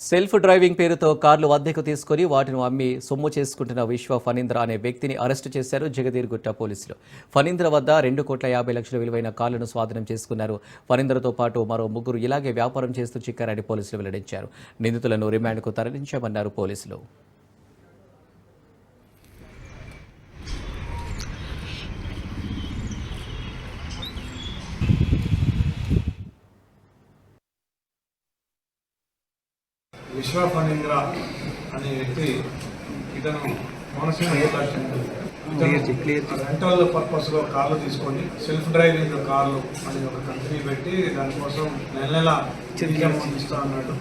Self driving పేరుతో కార్లు అద్దెకు తీసుకొని వాటిని అమ్మి సొమ్ము చేసుకుంటున్న విశ్వ ఫణీంద్ర అనే వ్యక్తిని అరెస్టు చేశారు జగదీర్గుట్ట పోలీసులు. ఫణీంద్ర వద్ద రెండు కోట్ల యాభై లక్షల విలువైన కార్లను స్వాధీనం చేసుకున్నారు. ఫణీంద్రతో పాటు మరో ముగ్గురు ఇలాగే వ్యాపారం చేస్తూ చిక్కారని పోలీసులు వెల్లడించారు. నిందితులను రిమాండ్కు తరలించామన్నారు పోలీసులు. విశ్వ ఫణీంద్ర అనే వ్యక్తి ఇతను కోనసీమ రెంటల్ పర్పస్లో కార్లు తీసుకొని సెల్ఫ్ డ్రైవింగ్ కార్లు అని ఒక కంపెనీ పెట్టి దానికోసం నెల నెల ఇస్తా అన్నాడు.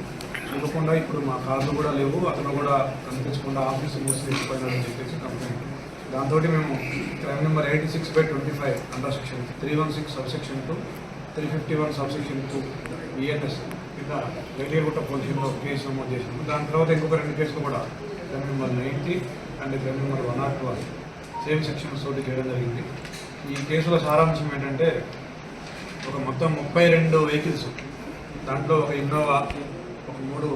ఇవ్వకుండా ఇప్పుడు మా కార్లు కూడా లేవు అతను కూడా కనిపించకుండా ఆఫీస్ మూసి వెళ్ళిపోయినాడని చెప్పేసి కంప్లైంట్ దాంతో మేము crime number eighty six by twenty five under section three one six sub section two three fifty one sub section two ENS కింద వేడియగుట్ట పోలీసులో కేసు నమోదు చేసినాము దాని తర్వాత ఇంకొక రెండు కేసులు కూడా crime number ninety and crime number one nought one same section సోటి చేయడం జరిగింది. ఈ కేసులో సారాంశం ఏంటంటే ఒక మొత్తం ముప్పై రెండు వెహికల్స్ దాంట్లో ఒక ఇన్నోవా ఒక మూడు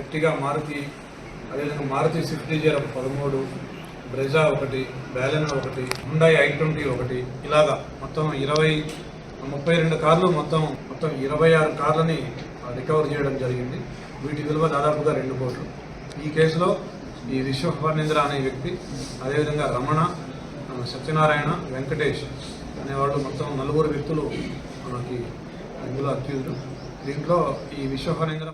ఎర్టిగా మారుతి అదేవిధంగా మారుతి స్విఫ్ట్ డిజైర్ ఒక పదమూడు బ్రెజా ఒకటి బ్యాలెన్ ఒకటి హుండాయి ఐ ట్వంటీ ఒకటి ఇలాగా మొత్తం ఇరవై ముప్పై రెండు కార్లు మొత్తం మొత్తం ఇరవై ఆరు కార్లని రికవర్ చేయడం జరిగింది. వీటి విలువ దాదాపుగా రెండు కోట్లు. ఈ కేసులో ఈ విశ్వఫర్ణేంద్ర అనే వ్యక్తి అదేవిధంగా రమణ సత్యనారాయణ వెంకటేష్ అనేవాళ్ళు మొత్తం నలుగురు వ్యక్తులు మనకి ఇందులో అక్యూజ్డ్ దీంట్లో ఈ విశ్వఫర్ణేంద్ర